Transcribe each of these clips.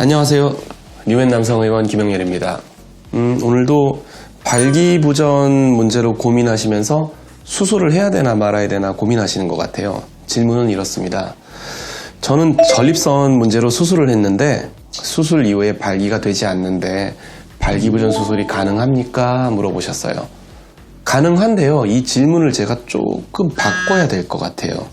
안녕하세요. 뉴엔 남성 의원 김영렬입니다. 음, 오늘도 발기부전 문제로 고민하시면서 수술을 해야 되나 말아야 되나 고민하시는 것 같아요. 질문은 이렇습니다. 저는 전립선 문제로 수술을 했는데 수술 이후에 발기가 되지 않는데 발기부전 수술이 가능합니까? 물어보셨어요. 가능한데요. 이 질문을 제가 조금 바꿔야 될 것 같아요.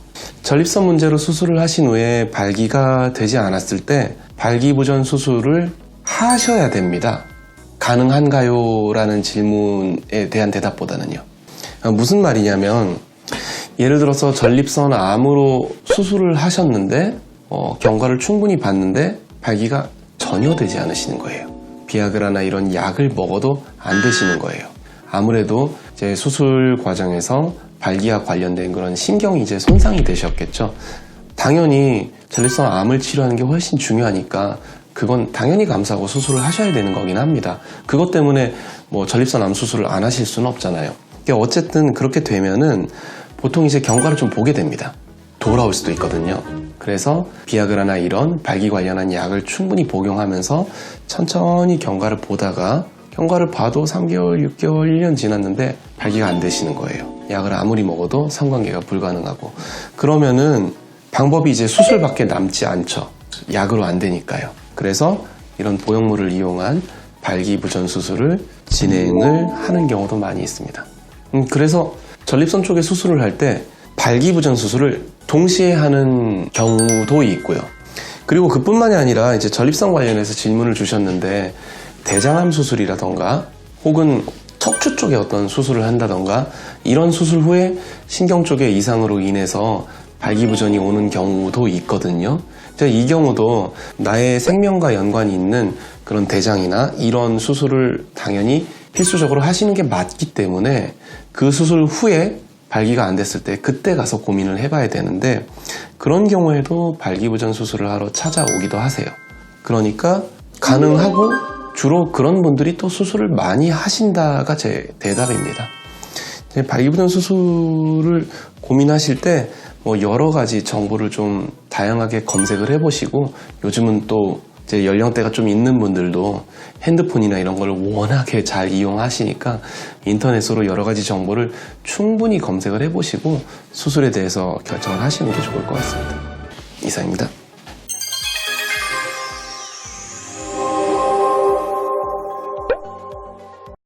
전립선 문제로 수술을 하신 후에 발기가 되지 않았을 때 발기부전 수술을 하셔야 됩니다. 가능한가요? 라는 질문에 대한 대답보다는요. 아, 무슨 말이냐면 예를 들어서 전립선 암으로 수술을 하셨는데 어, 경과를 충분히 봤는데 발기가 전혀 되지 않으시는 거예요. 비아그라나 이런 약을 먹어도 안 되시는 거예요. 아무래도 이제 수술 과정에서 발기와 관련된 그런 신경이 이제 손상이 되셨겠죠. 당연히 전립선 암을 치료하는 게 훨씬 중요하니까 그건 당연히 감사하고 수술을 하셔야 되는 거긴 합니다. 그것 때문에 뭐 전립선 암 수술을 안 하실 수는 없잖아요. 그러니까 어쨌든 그렇게 되면은 보통 이제 경과를 좀 보게 됩니다. 돌아올 수도 있거든요. 그래서 비아그라나 이런 발기 관련한 약을 충분히 복용하면서 천천히 경과를 보다가 경과를 봐도 3개월, 6개월, 1년 지났는데 발기가 안 되시는 거예요. 약을 아무리 먹어도 상관계가 불가능하고 그러면은 방법이 이제 수술밖에 남지 않죠. 약으로 안 되니까요. 그래서 이런 보형물을 이용한 발기부전 수술을 진행을 하는 경우도 많이 있습니다. 음, 그래서 전립선 쪽에 수술을 할 때 발기부전 수술을 동시에 하는 경우도 있고요. 그리고 그뿐만이 아니라 이제 전립선 관련해서 질문을 주셨는데 대장암 수술이라던가 혹은 척추 쪽에 어떤 수술을 한다던가 이런 수술 후에 신경 쪽의 이상으로 인해서 발기부전이 오는 경우도 있거든요. 이 경우도 나의 생명과 연관이 있는 그런 대장이나 이런 수술을 당연히 필수적으로 하시는 게 맞기 때문에 그 수술 후에 발기가 안 됐을 때 그때 가서 고민을 해봐야 되는데 그런 경우에도 발기부전 수술을 하러 찾아오기도 하세요. 그러니까 가능하고 주로 그런 분들이 또 수술을 많이 하신다가 제 대답입니다. 발기부전 수술을 고민하실 때 뭐 여러 가지 정보를 좀 다양하게 검색을 해보시고 요즘은 또 이제 연령대가 좀 있는 분들도 핸드폰이나 이런 걸 워낙에 잘 이용하시니까 인터넷으로 여러 가지 정보를 충분히 검색을 해보시고 수술에 대해서 결정을 하시는 게 좋을 것 같습니다. 이상입니다.